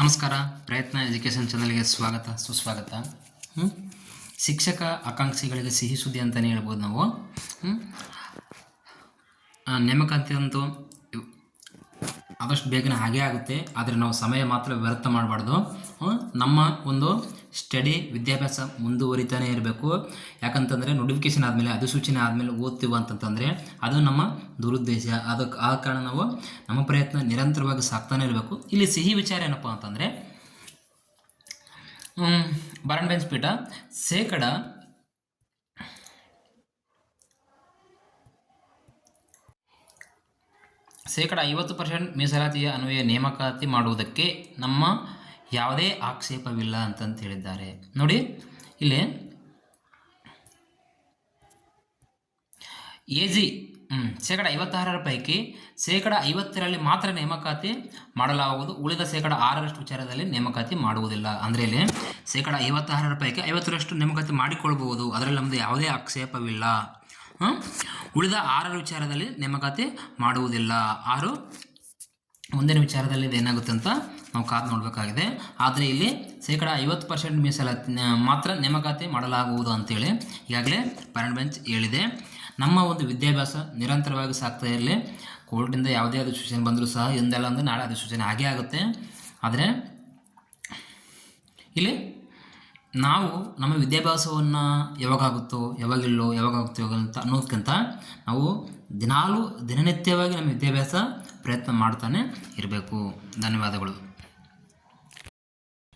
ನಮಸ್ಕಾರ. ಪ್ರಯತ್ನ ಎಜುಕೇಷನ್ ಚಾನಲ್ಗೆ ಸ್ವಾಗತ, ಸುಸ್ವಾಗತ? ಶಿಕ್ಷಕ ಆಕಾಂಕ್ಷಿಗಳಿಗೆ ಸಿಹಿ ಸುದ್ದಿ ಅಂತಲೇ ಹೇಳ್ಬೋದು ನಾವು. ನೇಮಕಾತಿ ಅಂತೂ ಆದಷ್ಟು ಬೇಗನೆ ಹಾಗೇ ಆಗುತ್ತೆ, ಆದರೆ ನಾವು ಸಮಯ ಮಾತ್ರ ವ್ಯರ್ಥ ಮಾಡಬಾರ್ದು. ನಮ್ಮ ಒಂದು ಸ್ಟಡಿ, ವಿದ್ಯಾಭ್ಯಾಸ ಮುಂದುವರಿತಾನೆ ಇರಬೇಕು. ಯಾಕಂತಂದರೆ ನೋಟಿಫಿಕೇಶನ್ ಆದಮೇಲೆ, ಅಧಿಸೂಚನೆ ಆದಮೇಲೆ ಓದ್ತೀವಿ ಅಂತಂತಂದರೆ, ಅದು ನಮ್ಮ ದುರುದ್ದೇಶ. ಅದಕ್ಕೆ ಆ ಕಾರಣ ನಾವು ನಮ್ಮ ಪ್ರಯತ್ನ ನಿರಂತರವಾಗಿ ಸಾಕ್ತಾನೆ ಇರಬೇಕು. ಇಲ್ಲಿ ಸಿಹಿ ವಿಚಾರ ಏನಪ್ಪ ಅಂತಂದರೆ ಬರನ್ ಬೆಂಚ್ ಪೀಠ, ಶೇಕಡ ಶೇಕಡ ಐವತ್ತು ಪರ್ಸೆಂಟ್ ಮೀಸಲಾತಿಯ ಅನ್ವಯ ನೇಮಕಾತಿ ಮಾಡುವುದಕ್ಕೆ ನಮ್ಮ ಯಾವುದೇ ಆಕ್ಷೇಪವಿಲ್ಲ ಅಂತಂತ ಹೇಳಿದ್ದಾರೆ. ನೋಡಿ, ಇಲ್ಲಿ ಎ ಜಿ ಶೇಕಡ ಐವತ್ತಾರರ ಪೈಕಿ ಶೇಕಡ ಐವತ್ತರಲ್ಲಿ ಮಾತ್ರ ನೇಮಕಾತಿ ಮಾಡಲಾಗುವುದು. ಉಳಿದ ಶೇಕಡ ಆರರಷ್ಟು ವಿಚಾರದಲ್ಲಿ ನೇಮಕಾತಿ ಮಾಡುವುದಿಲ್ಲ. ಅಂದರೆ ಇಲ್ಲಿ ಶೇಕಡ ಐವತ್ತಾರರ ಪೈಕಿ ಐವತ್ತರಷ್ಟು ನೇಮಕಾತಿ ಮಾಡಿಕೊಳ್ಬಹುದು ಅದರಲ್ಲಿ ನಮ್ಮದು ಯಾವುದೇ ಆಕ್ಷೇಪವಿಲ್ಲ? ಉಳಿದ ಆರರ ವಿಚಾರದಲ್ಲಿ ನೇಮಕಾತಿ ಮಾಡುವುದಿಲ್ಲ. ಆರು ಮುಂದಿನ ವಿಚಾರದಲ್ಲಿ ಇದೇನಾಗುತ್ತೆ ಅಂತ ನಾವು ಕಾದು ನೋಡಬೇಕಾಗಿದೆ. ಆದರೆ ಇಲ್ಲಿ ಶೇಕಡ ಐವತ್ತು ಪರ್ಸೆಂಟ್ ಮೀಸಲ ಮಾತ್ರ ನೇಮಕಾತಿ ಮಾಡಲಾಗುವುದು ಅಂತೇಳಿ ಈಗಾಗಲೇ ಪರಣ್ ಬೆಂಚ್ ಹೇಳಿದೆ. ನಮ್ಮ ಒಂದು ವಿದ್ಯಾಭ್ಯಾಸ ನಿರಂತರವಾಗಿ ಸಾಗ್ತಾ ಇರಲಿ. ಕೋರ್ಟಿಂದ ಯಾವುದೇ ಅಧಿಸೂಚನೆ ಬಂದರೂ ಸಹ ಎಂದೆಲ್ಲ ಅಂದರೆ ನಾಳೆ ಅಧಿಸೂಚನೆ ಆಗೇ ಆಗುತ್ತೆ. ಆದರೆ ಇಲ್ಲಿ ನಾವು ನಮ್ಮ ವಿದ್ಯಾಭ್ಯಾಸವನ್ನು ಯಾವಾಗಾಗುತ್ತೋ, ಯಾವಾಗಿಲ್ಲೋ, ಯಾವಾಗಾಗುತ್ತೋ ಯಾವಾಗ ಅಂತ ಅನ್ನೋದಕ್ಕಿಂತ ನಾವು ದಿನಾಲೂ ದಿನನಿತ್ಯವಾಗಿ ನಮ್ಮ ವಿದ್ಯಾಭ್ಯಾಸ ಪ್ರಯತ್ನ ಮಾಡ್ತಾನೆ ಇರಬೇಕು. ಧನ್ಯವಾದಗಳು.